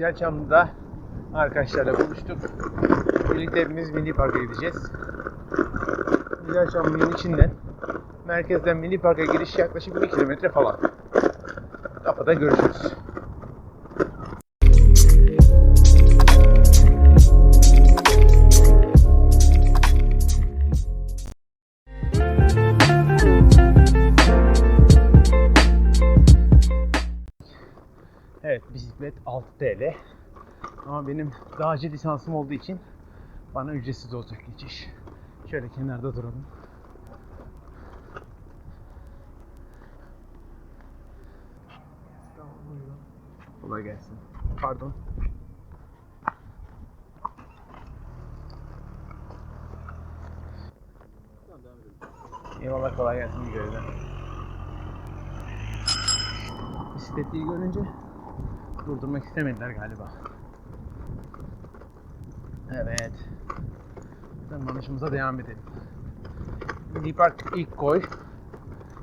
Güzelçam'da arkadaşlarla buluştuk. Birlikte hepimiz Milli Park'a gideceğiz. Güzelçam'ın içinden merkezden Milli Park'a giriş yaklaşık 1 kilometre falan. Kapıda görüşürüz. Evet bisiklet 6 TL. Ama benim dağcı lisansım olduğu için bana ücretsiz olacak geçiş. Şöyle kenarda duralım. Kolay gelsin. Pardon. Eyvallah kolay gelsin görevden. Bisikletliyi görünce durdurmak istemediler galiba. Evet. Tırmanışımıza devam edelim. Park ilk koy.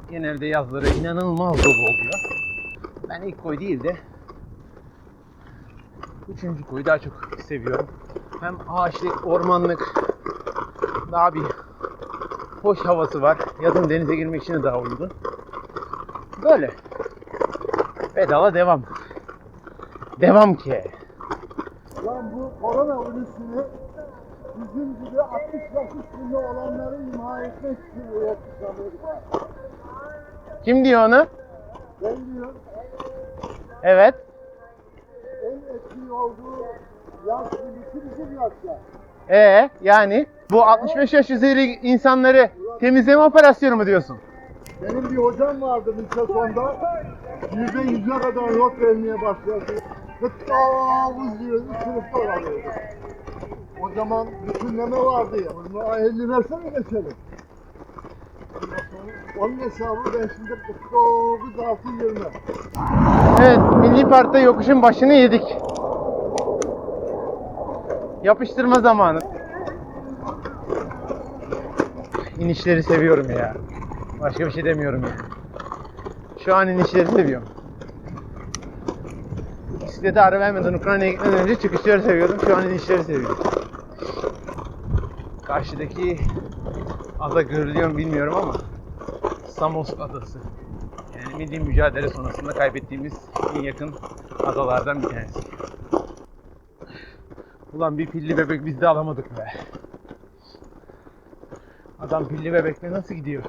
Genelde yazları inanılmaz dolu oluyor. Ben ilk koy değil de üçüncü koyu daha çok seviyorum. Hem ağaçlık, ormanlık daha bir hoş havası var. Yazın denize girmek için de daha uygun. Böyle. Pedala devam. Devam ki. Lan bu korona virüsünü bizim gibi 60 yaş üstünde olanları imha etmek için üretmiş Amerika. Kim diyor onu? Ben diyor Evet. en etkili olduğu yaş birisi bizim yaşta. Ee yani bu 65 yaş üzeri insanları temizleme operasyonu mu diyorsun? Benim bir hocam vardı lise sonda. Yüzde yüze kadar not vermeye başladı. Kıttavuz diyor, üç sınıfta kalıyordu. O zaman bütünleme vardı ya. Bunu 50 versene geçelim. Onun hesabı ben şimdi 49 6 20. Evet, Milli Park'ta yokuşun başını yedik. Yapıştırma zamanı. İnişleri seviyorum ya. Başka bir şey demiyorum ya. Şu an inişleri seviyorum. Bisiklete ara vermeden Ukrayna'ya gitmeden önce çıkışları seviyordum. Şu an inişleri seviyorum. Karşıdaki ada görülüyor mu bilmiyorum ama Samos adası. Yani milli mücadele sonrasında kaybettiğimiz en yakın adalardan bir tanesi. Ulan bir pilli bebek biz de alamadık be. Adam pilli bebekle nasıl gidiyor?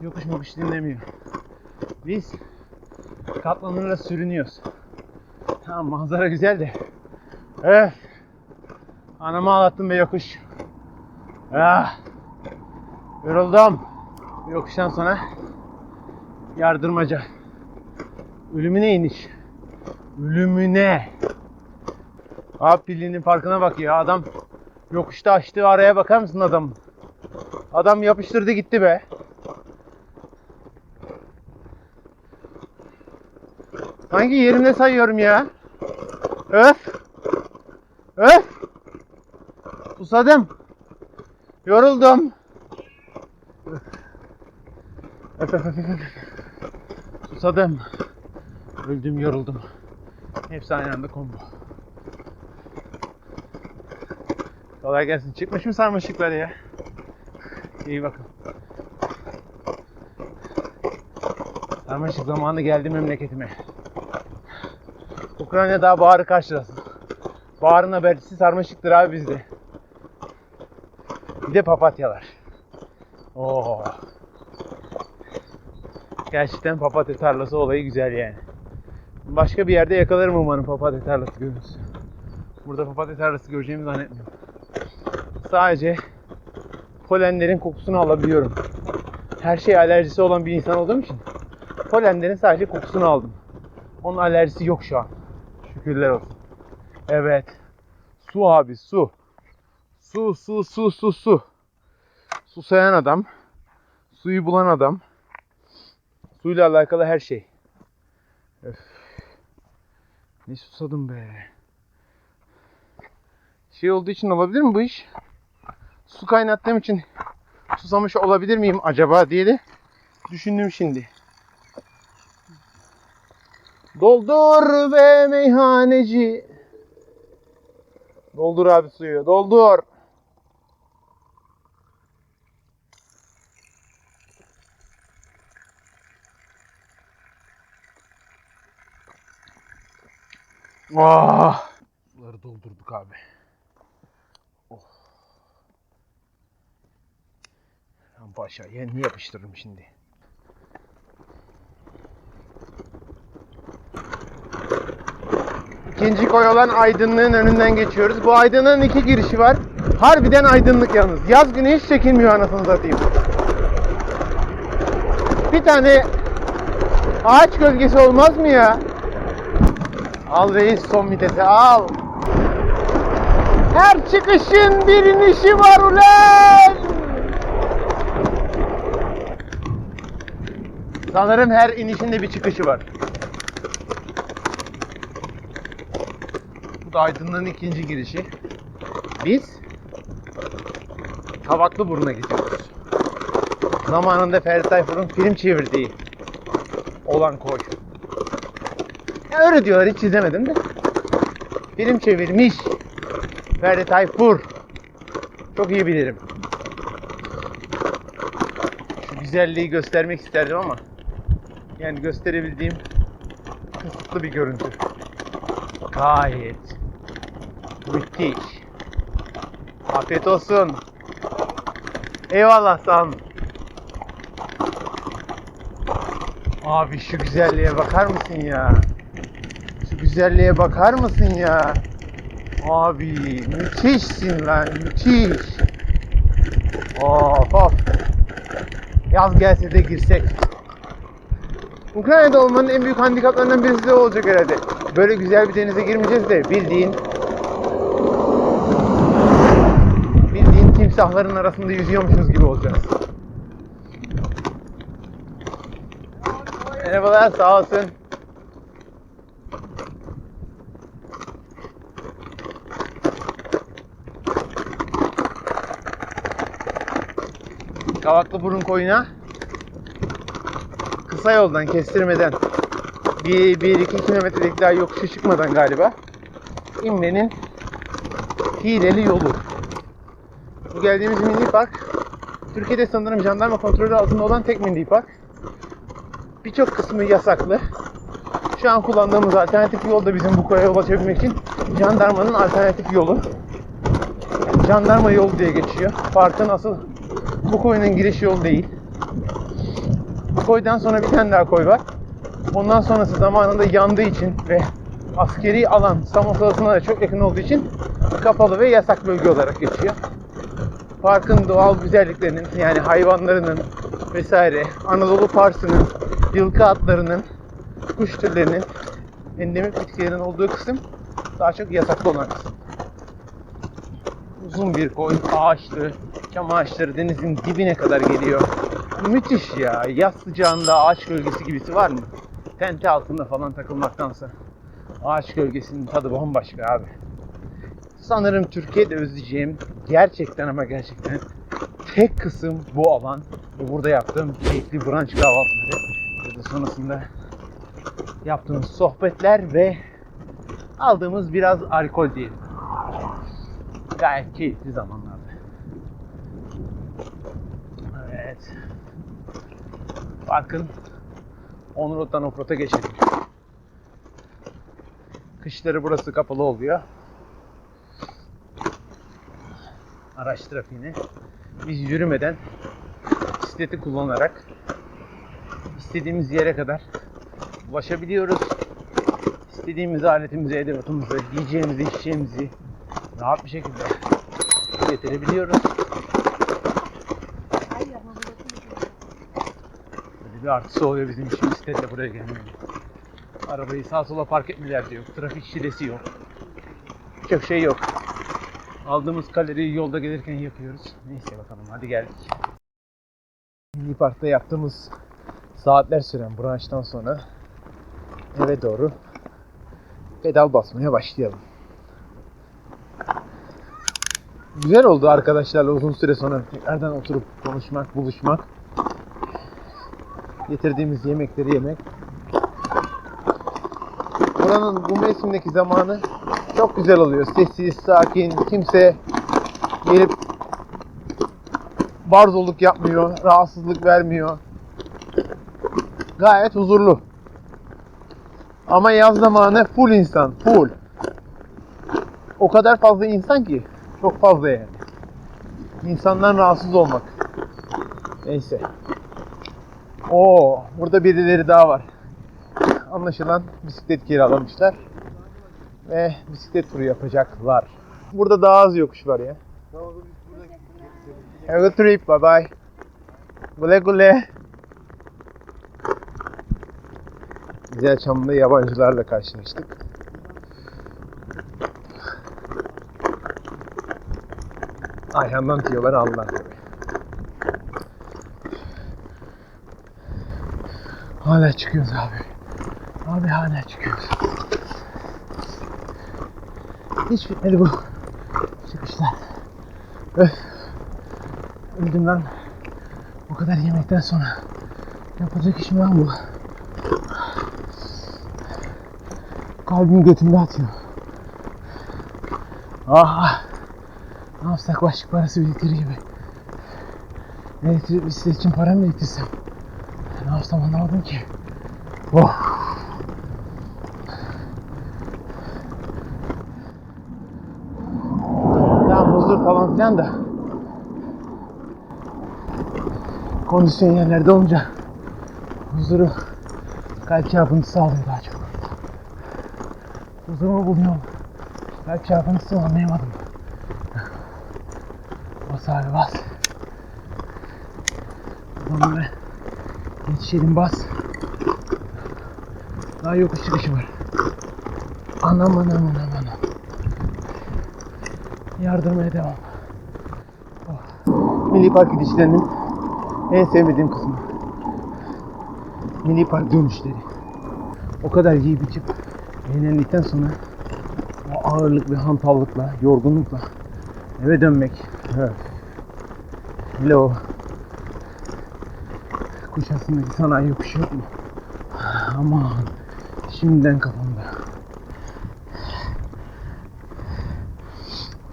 Yokuş mokuş dinlemiyor. Biz katlanırla sürünüyoruz. Tamam manzara güzel de. Evet. Anamı ağlattım be yokuş. Ah. Yoruldum. Yokuştan sonra yardırmaca. Ölümüne iniş. Ölümüne. Abi pilinin farkına bak ya adam yokuşta açtığı araya bakar mısın adam? Adam yapıştırdı gitti be. Hangi yerimde sayıyorum ya? Öf. Öf. Susadım. Yoruldum. Öf öf öf öf. Susadım. Öldüm, yoruldum. Hepsi aynı anda combo. Kolay gelsin. Çıkmış mı sarmaşıklar ya? İyi bakın. Sarmaşık zamanı geldi memleketime. Ukrayna daha baharı karşılasın. Baharın habercisi sarmaşıktır abi bizde. Bir de papatyalar. Oo. Gerçekten papatya tarlası olayı güzel yani. Başka bir yerde yakalarım umarım papatya tarlası görürüz. Burada papatya tarlası göreceğimi zannetmiyorum. Sadece polenlerin kokusunu alabiliyorum. Her şey alerjisi olan bir insan olduğum için polenlerin sadece kokusunu aldım. Onun alerjisi yok şu an. Şükürler olsun. Evet. Su abi su. Su su su su su. Susayan adam. Suyu bulan adam. Suyla alakalı her şey. Öf. Ne susadım be. Şey olduğu için olabilir mi bu iş? Su kaynattığım için susamış olabilir miyim acaba diye de düşündüm şimdi. Doldur be meyhaneci. Doldur abi suyu. Doldur. Ah. Suları doldurduk abi. Oh. Lan Paşa yerini yapıştırırım şimdi. İkinci koy olan aydınlığın önünden geçiyoruz. Bu aydınlığın iki girişi var. Harbiden aydınlık yalnız. Yaz günü hiç çekilmiyor anasını satayım. Bir tane ağaç gölgesi olmaz mı ya? Al reis son vitesi al. Her çıkışın bir inişi var ulan. Sanırım her inişinde bir çıkışı var. Da Aydın'ın ikinci girişi. Biz Kavaklı Burnu'na gidiyoruz. Zamanında Ferdi Tayfur'un film çevirdiği olan koy. Ya öyle diyorlar hiç izlemedim de. Film çevirmiş. Ferdi Tayfur. Çok iyi bilirim. Şu güzelliği göstermek isterdim ama yani gösterebildiğim kısıtlı bir görüntü. Gayet müthiş. Afiyet olsun. Eyvallah sağ. Abi şu güzelliğe bakar mısın ya? Şu güzelliğe bakar mısın ya? Abi müthişsin lan müthiş. Of of. Yaz gelse de girsek. Ukrayna'da olmanın en büyük handikaplarından birisi de olacak herhalde. Böyle güzel bir denize girmeyeceğiz de bildiğin bildiğin timsahların arasında yüzüyormuşuz gibi olacağız. Merhabalar sağ olsun. Kavaklı burun koyuna kısa yoldan kestirmeden bir, bir iki kilometrelik daha yokuşa çıkmadan galiba inmenin hileli yolu. Geldiğimiz milli park Türkiye'de sanırım jandarma kontrolü altında olan tek milli park. Birçok kısmı yasaklı. Şu an kullandığımız alternatif yol da bizim bu koya ulaşabilmek için jandarmanın alternatif yolu. Jandarma yolu diye geçiyor. Parkın asıl bu koyunun giriş yolu değil. Bu koydan sonra bir tane daha koy var. Ondan sonrası zamanında yandığı için ve askeri alan Samos Adası'na da çok yakın olduğu için kapalı ve yasak bölge olarak geçiyor. Parkın doğal güzelliklerinin yani hayvanlarının vesaire Anadolu Parsı'nın, yılkı atlarının, kuş türlerinin, endemik bitkilerin olduğu kısım daha çok yasaklı olan kısım. Uzun bir koy, ağaçlı, çam ağaçları denizin dibine kadar geliyor. Müthiş ya. Yaz sıcağında ağaç gölgesi gibisi var mı? Tente altında falan takılmaktansa. Ağaç gölgesinin tadı bambaşka abi. Sanırım Türkiye'de özleyeceğim gerçekten ama gerçekten tek kısım bu alan. Ve burada yaptığım keyifli brunch kahvaltıları. Ve sonrasında yaptığımız sohbetler ve aldığımız biraz alkol diyelim. Gayet keyifli zamanlardı. Evet. Parkın Onurot'tan Ofrot'a geçelim. Kışları burası kapalı oluyor. Araç trafiğine. Biz yürümeden bisikleti kullanarak istediğimiz yere kadar ulaşabiliyoruz. İstediğimiz aletimizi, edevatımızı, yiyeceğimizi, içeceğimizi rahat bir şekilde getirebiliyoruz. Böyle bir artısı oluyor bizim için bisikletle buraya gelmenin. Arabayı sağa sola park etmeler de yok. Trafik şilesi yok. Çok şey yok. Aldığımız kaloriyi yolda gelirken yapıyoruz. Neyse bakalım hadi geldik. Milli Park'ta yaptığımız saatler süren branştan sonra eve doğru pedal basmaya başlayalım. Güzel oldu arkadaşlarla uzun süre sonra tekrardan oturup konuşmak, buluşmak. Getirdiğimiz yemekleri yemek. buranın bu mevsimdeki zamanı çok güzel oluyor. Sessiz, sakin, kimse gelip barzoluk yapmıyor, rahatsızlık vermiyor. Gayet huzurlu. Ama yaz zamanı full insan, full. O kadar fazla insan ki, çok fazla yani. İnsandan rahatsız olmak. Neyse. Oo, burada birileri daha var. Anlaşılan bisiklet kiralamışlar. Ve bisiklet turu yapacaklar. Burada daha az yokuş var ya. Have a good trip. Bye bye. Güle güle. Güzel Çamlı'da yabancılarla karşılaştık. Ayhan'dan diyorlar Allah. Hala çıkıyoruz abi. Abi hala çıkıyoruz. Hiç bitmedi bu çıkışlar. Öf. Öldüm lan. Bu kadar yemekten sonra. Yapacak işim var mı? Kalbim götümde atıyor. Ah. Ne yapsak başlık parası biriktirir gibi. Elektrik bisiklet için para mı biriktirsem? Ne yapsam anlamadım ki. Oh. Tamam huzur falan filan da. Kondisyon yerlerde olunca huzuru kalp çarpıntısı sağlıyor daha çok. Huzurumu buluyorum. Kalp çarpıntısı anlayamadım. Bas abi bas. Adamlara yetişelim bas. Daha yokuş çıkışı var. Anam anam anam anam. Yardırmaya devam. Milli Park gidişlerinin en sevmediğim kısmı. Milli Park dönüşleri. O kadar yiyip içip eğlendikten sonra o ağırlık ve hantallıkla, yorgunlukla eve dönmek. Evet. Hele o Kuşadası'ndaki sanayi yokuşu yok mu? Aman şimdiden kafamda.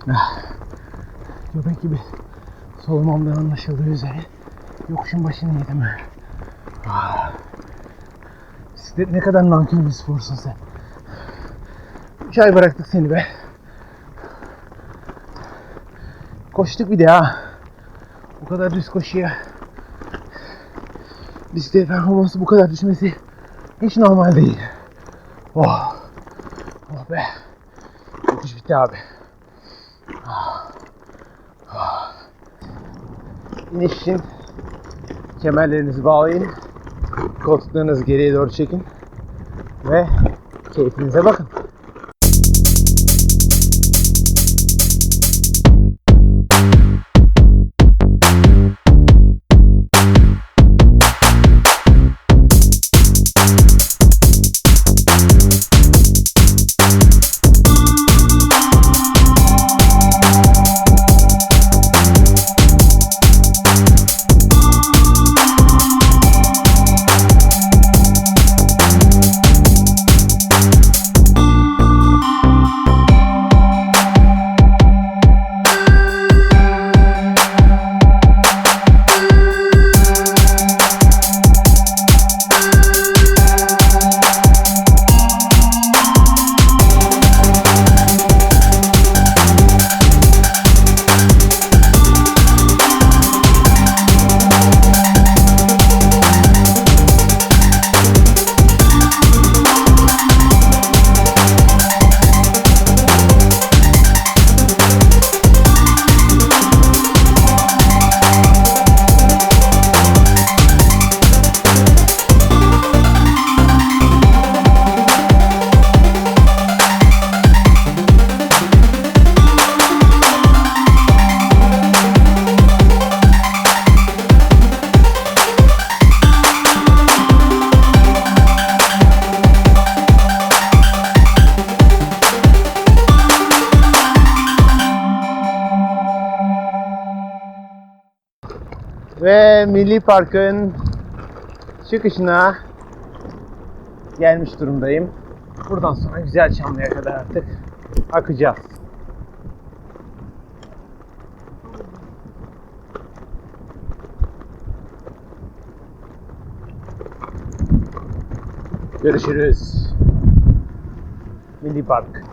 Ah. Köpek gibi solumamdan anlaşıldığı üzere yokuşun başını yedim. Ah. Bisiklet ne kadar nankör bir sporsun sen. Üç ay bıraktık seni be. Koştuk bir de ha. O kadar düz koşuya. Bisiklet performansı bu kadar düşmesi hiç normal değil. Oh. Oh be. Yokuş bitti abi. Ah. Ah. İniş için kemerlerinizi bağlayın. Koltuklarınızı geriye doğru çekin. Ve keyfinize bakın. Ve Milli Park'ın çıkışına gelmiş durumdayım. Buradan sonra güzel Çamlı'ya kadar artık akacağız. Görüşürüz. Milli Park.